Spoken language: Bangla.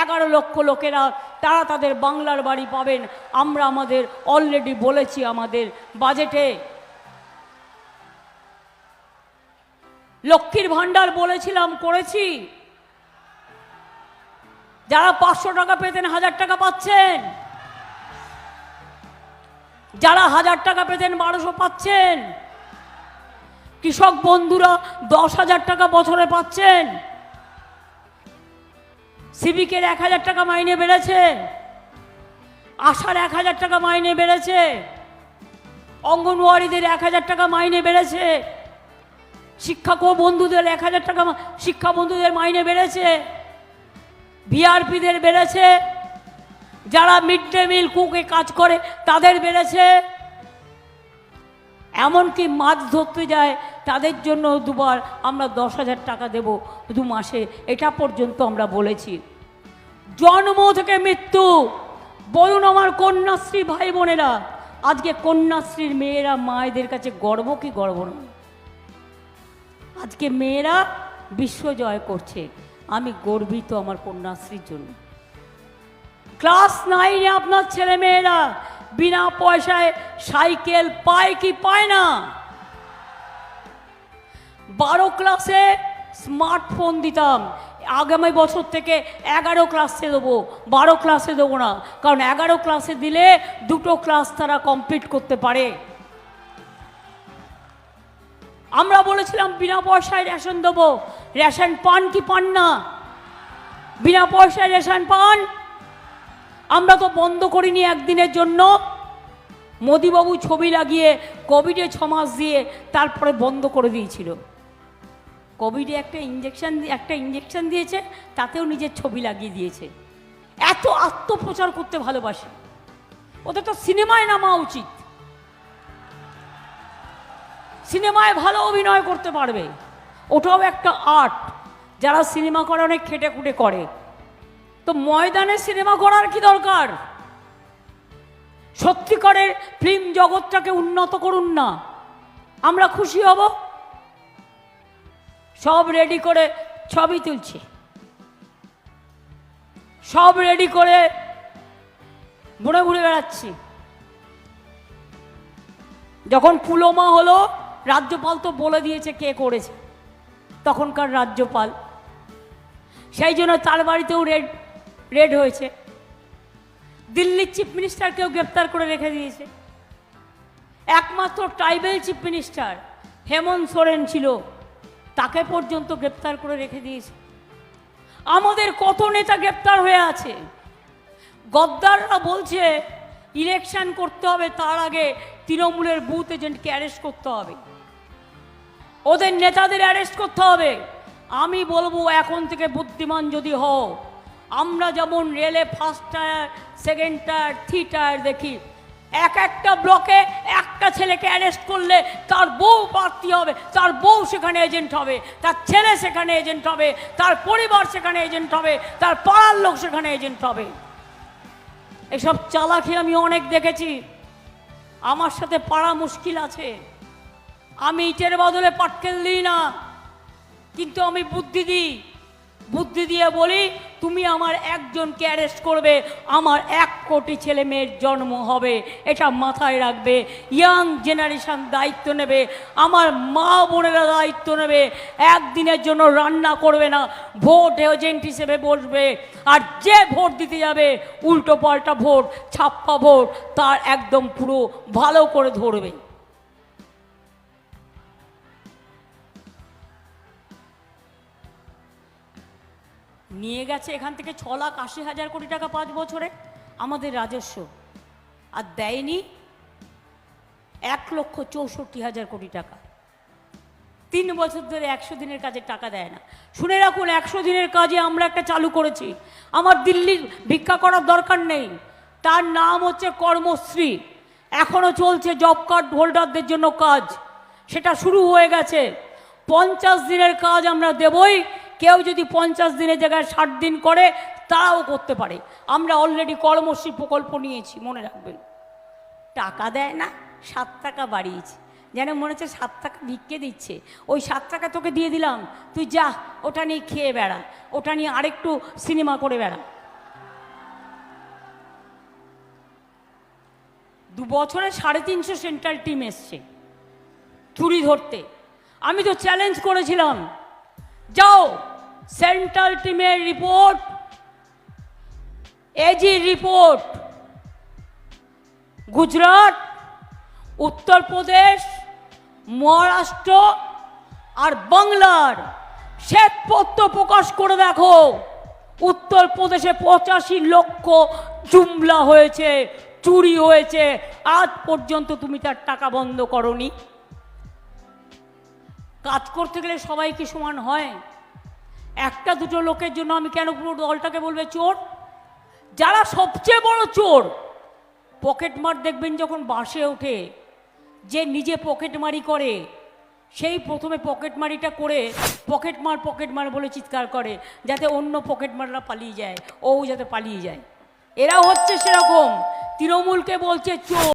এগারো লক্ষ লোকেরা, তারা তাদের বাংলার বাড়ি পাবেন। আমরা আমাদের অলরেডি বলেছি আমাদের বাজেটে লক্ষ্মীর ভাণ্ডার বলেছিলাম, করেছি। যারা পাঁচশো টাকা পেতেন, হাজার টাকা পাচ্ছেন। যারা হাজার টাকা পেতেন, বারোশো পাচ্ছেন। কৃষক বন্ধুরা, দশ হাজার টাকা বছরে পাচ্ছেন। সিভিকের এক হাজার টাকা মাইনে বেড়েছে। আশার এক হাজার টাকা মাইনে বেড়েছে। অঙ্গনওয়াড়িদের এক হাজার টাকা মাইনে বেড়েছে। শিক্ষক বন্ধুদের এক হাজার টাকা শিক্ষা বন্ধুদের মাইনে বেড়েছে। ভিআরপিদের বেড়েছে। যারা মিড ডে মিল কুকে কাজ করে, তাদের বেড়েছে। এমনকি মাছ ধরতে যায়, তাদের জন্য দুবার আমরা দশ হাজার টাকা দেব দু মাসে। এটা পর্যন্ত আমরা বলেছি। জন্ম থেকে মৃত্যু। বলুন আমার কন্যাশ্রী ভাই বোনেরা, আজকে কন্যাশ্রীর মেয়েরা মায়েদের কাছে গর্ব কি গর্ব নয় আজকে মেয়েরা বিশ্ব জয় করছে। আমি গর্বিত আমার কন্যাশ্রীর জন্য। ক্লাস নাইনে আপনার ছেলে মেয়েরা বিনা পয়সায় সাইকেল পায় কি পায় না? বারো ক্লাসে স্মার্টফোন দিতাম। আগামী বছর থেকে এগারো ক্লাসে দেবো। বারো ক্লাসে দেবো না, কারণ এগারো ক্লাসে দিলে দুটো ক্লাস তারা কমপ্লিট করতে পারে। আমরা বলেছিলাম, বিনা পয়সায় রেশন দেবো। রেশন পান কি পান না? বিনা পয়সায় রেশন পান আমরা তো বন্ধ করিনি একদিনের জন্য। মোদিবাবু ছবি লাগিয়ে কোভিডে ছ মাস দিয়ে তারপরে বন্ধ করে দিয়েছিল। কোভিডে একটা ইঞ্জেকশন একটা ইঞ্জেকশন দিয়েছে, তাতেও নিজের ছবি লাগিয়ে দিয়েছে। এত আত্মপ্রচার করতে ভালোবাসে। ওদের তো সিনেমায় নামা উচিত। সিনেমায় ভালো অভিনয় করতে পারবে। ওটাও একটা আর্ট যারা সিনেমা করে অনেক খেটে খুটে করে। তো ময়দানে সিনেমা করার কি দরকার? সত্যিকারের ফিল্ম জগৎটাকে উন্নত করুন না। আমরা খুশি হব। সব রেডি করে ছবি তুলছে। সব রেডি করে ঘুরে ঘুরে বেড়াচ্ছি। যখন পুলোমা হলো, রাজ্যপাল তো বলে দিয়েছে কে করেছে। তখনকার রাজ্যপাল। সেই জন্য তার বাড়িতেও রেড রেড হয়েছে। দিল্লির চিফ মিনিস্টারকেও গ্রেপ্তার করে রেখে দিয়েছে। একমাত্র tribal chief minister Hemant Soren ছিল, তাকে পর্যন্ত গ্রেপ্তার করে রেখে দিয়েছে। আমাদের কত নেতা গ্রেপ্তার হয়ে আছে? গদ্দাররা বলছে ইলেকশন করতে হবে, তার আগে তৃণমূলের বুথ এজেন্টকে অ্যারেস্ট করতে হবে। ওদের নেতাদের অ্যারেস্ট করতে হবে। আমি বলব, এখন থেকে বুদ্ধিমান যদি হও আমরা যেমন রেলে first tier second tier three tier দেখি, এক একটা ব্লকে একটা ছেলেকে অ্যারেস্ট করলে তার বউ প্রার্থী হবে, তার বউ সেখানে এজেন্ট হবে, তার ছেলে সেখানে এজেন্ট হবে, তার পরিবার সেখানে এজেন্ট হবে, তার পাড়ার লোক সেখানে এজেন্ট হবে। এসব চালাকি আমি অনেক দেখেছি। আমার সাথে পাড়া মুশকিল আছে। আমি ইটের বদলে পাটকেল দিই না, কিন্তু আমি বুদ্ধি দিই। বুদ্ধি দিয়ে বলি, তুমি আমার একজনকে অ্যারেস্ট করবে, আমার এক কোটি ছেলে মেয়ের জন্ম হবে, এটা মাথায় রাখবে ইয়াং জেনারেশন দায়িত্ব নেবে, আমার মা বোনেরা দায়িত্ব নেবে, একদিনের জন্য রান্না করবে না, ভোট এজেন্ট হিসেবে বসবে, আর যে ভোট দিতে যাবে, উল্টো পাল্টা ভোট, ছাপ্পা ভোট, তার একদম পুরো ভালো করে ধরবে। নিয়ে গেছে এখান থেকে ছ লাখ আশি হাজার কোটি টাকা পাঁচ বছরে আমাদের রাজস্ব। আর দেয়নি এক লক্ষ চৌষট্টি হাজার কোটি টাকা। তিন বছর ধরে একশো দিনের কাজে টাকা দেয় না। শুনে রাখুন, একশো দিনের কাজে আমরা একটা চালু করেছি। আমার দিল্লির ভিক্ষা করার দরকার নেই। তার নাম হচ্ছে কর্মশ্রী। এখনও চলছে জব কার্ড হোল্ডারদের জন্য কাজ। সেটা শুরু হয়ে গেছে। পঞ্চাশ দিনের কাজ আমরা দেবই। কেউ যদি পঞ্চাশ দিনের জায়গায় ষাট দিন করে তারাও করতে পারে। আমরা অলরেডি কর্মশ্রী প্রকল্প নিয়েছি, মনে রাখবেন। টাকা দেয় না, সাত টাকা বাড়িয়েছে। যেন মনে হচ্ছে সাত টাকা ভিক্ষে দিচ্ছে। ওই সাত টাকা তোকে দিয়ে দিলাম, তুই যা, ওটা নিয়ে খেয়ে বেড়া। ওটা নিয়ে আরেকটু সিনেমা করে বেড়া। দু বছরে সাড়ে তিনশো সেন্ট্রাল টিম এসছে, চুরি ধরতে। আমি তো চ্যালেঞ্জ করেছিলাম। যাও সেন্ট্রাল টিমের report AG report Gujarat Uttar Pradesh Maharashtra আর বাংলার শ্বেতপত্র প্রকাশ করে দেখো। উত্তরপ্রদেশে পঁচাশি লক্ষ জুমলা হয়েছে, চুরি হয়েছে। আজ পর্যন্ত তুমি তার টাকা বন্ধ করনি। কাজ করতে গেলে সবাই কি সমান হয়? একটা দুটো লোকের জন্য আমি কেন পুরো দলটাকে বলবে চোর? যারা সবচেয়ে বড় চোর পকেটমার দেখবেন যখন বাসে ওঠে, যে নিজে পকেটমারি করে, সেই প্রথমে পকেটমারিটা করে পকেটমার পকেটমার বলে চিৎকার করে, যাতে অন্য পকেটমাররা পালিয়ে যায়, ও যাতে পালিয়ে যায়। এরা হচ্ছে সেরকম। তৃণমূলকে বলছে চোর।